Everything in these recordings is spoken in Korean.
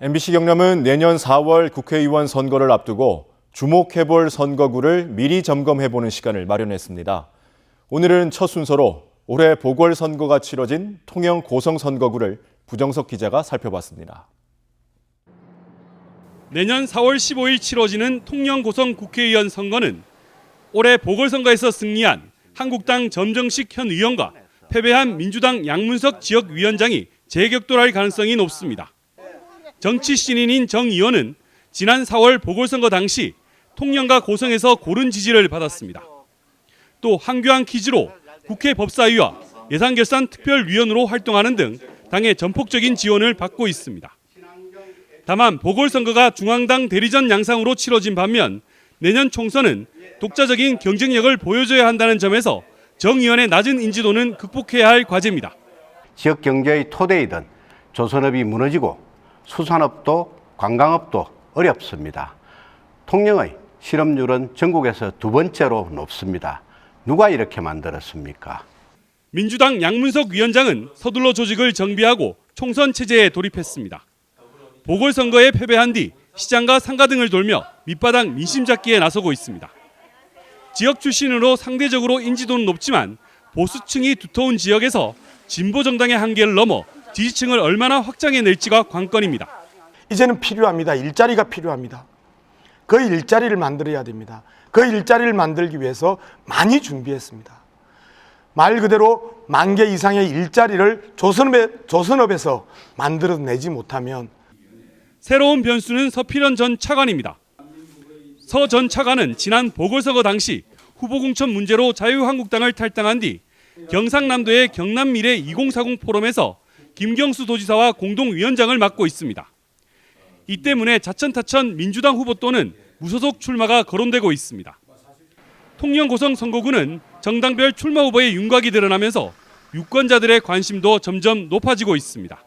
MBC 경남은 내년 4월 국회의원 선거를 앞두고 주목해볼 선거구를 미리 점검해보는 시간을 마련했습니다. 오늘은 첫 순서로 올해 보궐선거가 치러진 통영 고성 선거구를 부정석 기자가 살펴봤습니다. 내년 4월 15일 치러지는 통영 고성 국회의원 선거는 올해 보궐선거에서 승리한 한국당 점정식 현 의원과 패배한 민주당 양문석 지역위원장이 재격돌할 가능성이 높습니다. 정치 신인인 정 의원은 지난 4월 보궐선거 당시 통영과 고성에서 고른 지지를 받았습니다. 또 한교안 퀴즈로 국회 법사위와 예산결산 특별위원으로 활동하는 등 당의 전폭적인 지원을 받고 있습니다. 다만 보궐선거가 중앙당 대리전 양상으로 치러진 반면 내년 총선은 독자적인 경쟁력을 보여줘야 한다는 점에서 정 의원의 낮은 인지도는 극복해야 할 과제입니다. 지역 경제의 토대이던 조선업이 무너지고 수산업도 관광업도 어렵습니다. 통영의 실업률은 전국에서 두 번째로 높습니다. 누가 이렇게 만들었습니까? 민주당 양문석 위원장은 서둘러 조직을 정비하고 총선 체제에 돌입했습니다. 보궐선거에 패배한 뒤 시장과 상가 등을 돌며 밑바닥 민심 잡기에 나서고 있습니다. 지역 출신으로 상대적으로 인지도는 높지만 보수층이 두터운 지역에서 진보 정당의 한계를 넘어 지지층을 얼마나 확장해 낼지가 관건입니다. 이제는 필요합니다. 일자리가 필요합니다. 그 일자리를 만들어야 됩니다. 그 일자리를 만들기 위해서 많이 준비했습니다. 말 그대로 만 개 이상의 일자리를 조선업에, 조선업에서 만들어내지 못하면 새로운 변수는 서필현 전 차관입니다. 서 전 차관은 지난 보궐선거 당시 후보 공천 문제로 자유한국당을 탈당한 뒤 경상남도의 경남미래 2040 포럼에서 김경수 도지사와 공동위원장을 맡고 있습니다. 이 때문에 자천타천 민주당 후보 또는 무소속 출마가 거론되고 있습니다. 통영 고성 선거구는 정당별 출마 후보의 윤곽이 드러나면서 유권자들의 관심도 점점 높아지고 있습니다.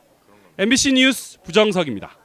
MBC 뉴스 부정석입니다.